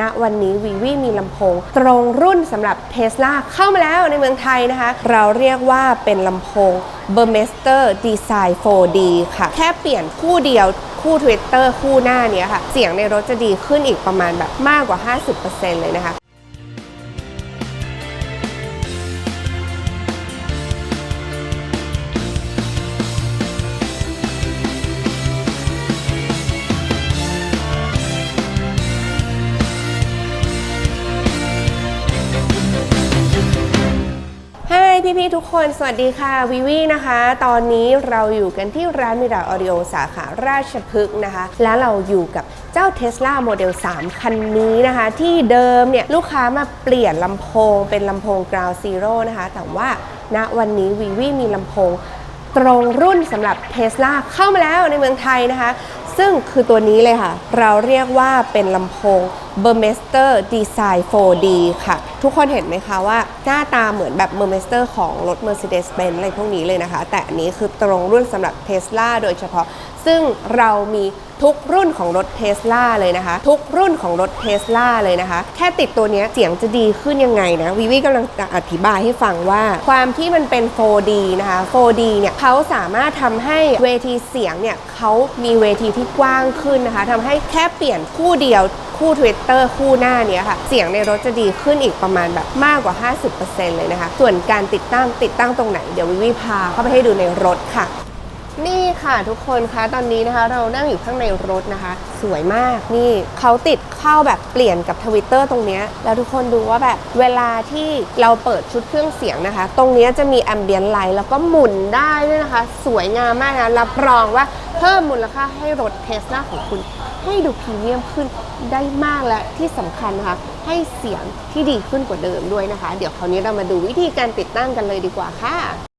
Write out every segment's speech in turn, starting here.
ณวันนี้วีวีมีลำโพง ตรงรุ่นสำหรับเทสลาเข้ามาแล้วในเมืองไทยนะคะ เราเรียกว่าเป็นลำโพง b u r m e s t e r Design 4D ค่ะ แค่เปลี่ยนคู่เดียวคู่ Twitter คู่หน้าเนี้ยค่ะ เสียงในรถจะดีขึ้นอีกประมาณแบบมากกว่า 50%เลยนะคะ พี่ๆทุกคน สวัสดีค่ะวิวีนะคะ ตอนนี้เราอยู่กันที่ร้านมิราออดิโอสาขาราชพฤกษ์นะคะ แล้วเราอยู่กับเจ้า Tesla Model 3 คันนี้นะคะ ที่เดิมเนี่ยลูกค้ามาเปลี่ยนลำโพงเป็นลำโพง Ground Zero นะคะ แต่ว่าณวันนี้วิวีมีลำโพงตรงรุ่นสำหรับ Tesla เข้ามาแล้วในเมืองไทยนะคะ ซึ่งคือตัวนี้เลยค่ะ เราเรียกว่าเป็นลำโพง b u r m e s t e r Design 4D ค่ะ ทุกคนเห็นไหมคะว่าหน้าตาเหมือนแบบ b u r m e s t e r ของรถ Mercedes-Benz อะไรพวกนี้เลยนะคะ แต่อันนี้คือตรงรุ่นสำหรับ Tesla โดยเฉพาะ ซึ่งเรามีทุกรุ่นของรถ Tesla เลยนะคะ ทุกรุ่นของรถ Tesla เลยนะคะ แค่ติดตัวนี้เสียงจะดีขึ้นยังไงนะวิวีกำลังจะอธิบายให้ฟังว่า ความที่มันเป็น 4D นะคะ 4D เนี่ยเขาสามารถทำให้เวทีเสียงเนี่ยเขามีเวทีที่กว้างขึ้นนะคะทำให้แค่เปลี่ยนคู่เดียว คู่ Twitter คู่หน้าเนี้ยค่ะ เสียงในรถจะดีขึ้นอีกประมาณแบบมากกว่า 50%เลยนะคะ ส่วนการติดตั้งติดตั้งตรงไหน เดี๋ยววิวิพาเข้าไปให้ดูในรถค่ะ นี่ค่ะทุกคนคะตอนนี้นะคะ เรานั่งอยู่ข้างในรถนะคะ สวยมากนี่เขาติดเข้าแบบเปลี่ยนกับทวิตเตอร์ตรงนี้แล้วทุกคนดูว่าแบบเวลาที่เราเปิดชุดเครื่องเสียงนะคะ ตรงนี้จะมีแอมเบียนไลท์แล้วก็หมุนได้ด้วยนะคะ สวยงามมากนะรับรองว่าเพิ่มมูลค่าให้รถเทสลาของคุณ ให้ดูพรีเมียมขึ้นได้มากและที่สำคัญนะคะให้เสียงที่ดีขึ้นกว่าเดิมด้วยนะคะ เดี๋ยวคราวนี้เรามาดูวิธีการติดตั้งกันเลยดีกว่าค่ะ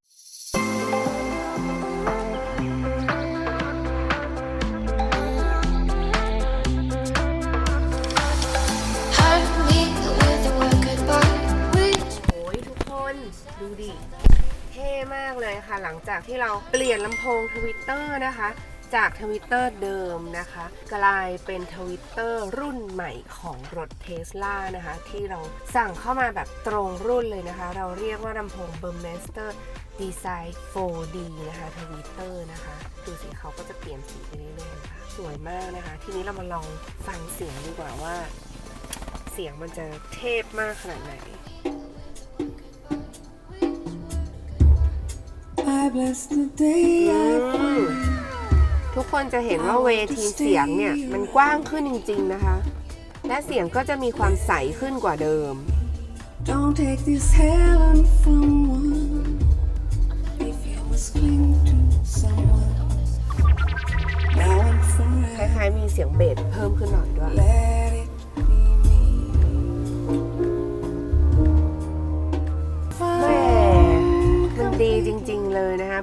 ดูดิ เท่มากเลยค่ะ หลังจากที่เราเปลี่ยนลำโพงทวิตเตอร์นะคะ จากทวิตเตอร์เดิมนะคะ กลายเป็นทวิตเตอร์รุ่นใหม่ของรถเทสลานะคะ ที่เราสั่งเข้ามาแบบตรงรุ่นเลยนะคะ เราเรียกว่าลำโพง b u r m e s t e r Design 4D นะคะทวิตเตอร์นะคะ ดูสิเขาก็จะเปลี่ยนสีไปเรื่อยๆนะคะสวยมากนะคะ ทีนี้เรามาลองฟังเสียงดีกว่าว่า เสียงมันจะเทพมากขนาดไหน bless the day I อืมทุกคนจะเห็นว่าเวทีเสียงเนี่ยมันกว้างขึ้นจริง ๆนะคะ และเสียงก็จะมีความใสขึ้นกว่าเดิม don't take this heaven from one. If you must cling to someone, now and ค forever, ล้ายๆมีเสียงเบสเพิ่มขึ้นหน่อยด้วย let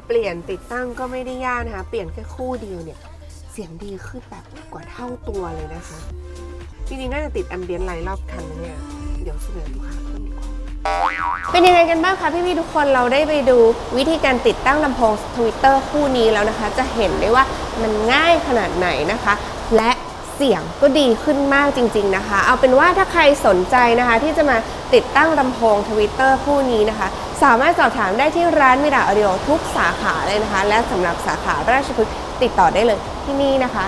เปลี่ยนติดตั้งก็ไม่ได้ยากนะคะ เปลี่ยนแค่คู่เดียวเนี่ย เสียงดีขึ้นแบบกว่าเท่าตัวเลยนะคะ จริงๆ น่าจะติดแอมเบียนไลท์รอบคันเนี่ย เดี๋ยวเสนอลูกค้าเพิ่มดีกว่าเป็นยังไงกันบ้างคะพี่ๆทุกคนเราได้ไปดูวิธีการติดตั้งลำโพง Twitter คู่นี้แล้วนะคะ จะเห็นได้ว่ามันง่ายขนาดไหนนะคะ และเสียงก็ดีขึ้นมากจริง ๆนะคะ เอาเป็นว่าถ้าใครสนใจนะคะ ที่จะมาติดตั้งลำโพง Twitter คู่นี้นะคะ สามารถสอบถามได้ที่ร้านมิราออดิโอทุกสาขาเลยนะคะ และสำหรับสาขาราชพฤกษ์ติดต่อได้เลยที่นี่นะคะ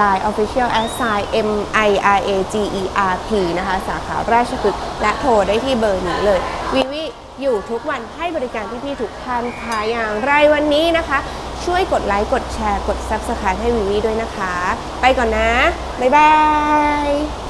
Line Official a s s i M I R A G E R P นะคะ สาขาราชพฤกษ์และโทรได้ที่เบอร์นี้เลยวิวิอยู่ทุกวันให้บริการพี่ๆทุกท่านค่ะอย่างไรวันนี้นะคะ ช่วยกดไลค์กดแชร์กด Subscribe ให้วิวิด้วยนะคะ ไปก่อนนะ บ๊ายบาย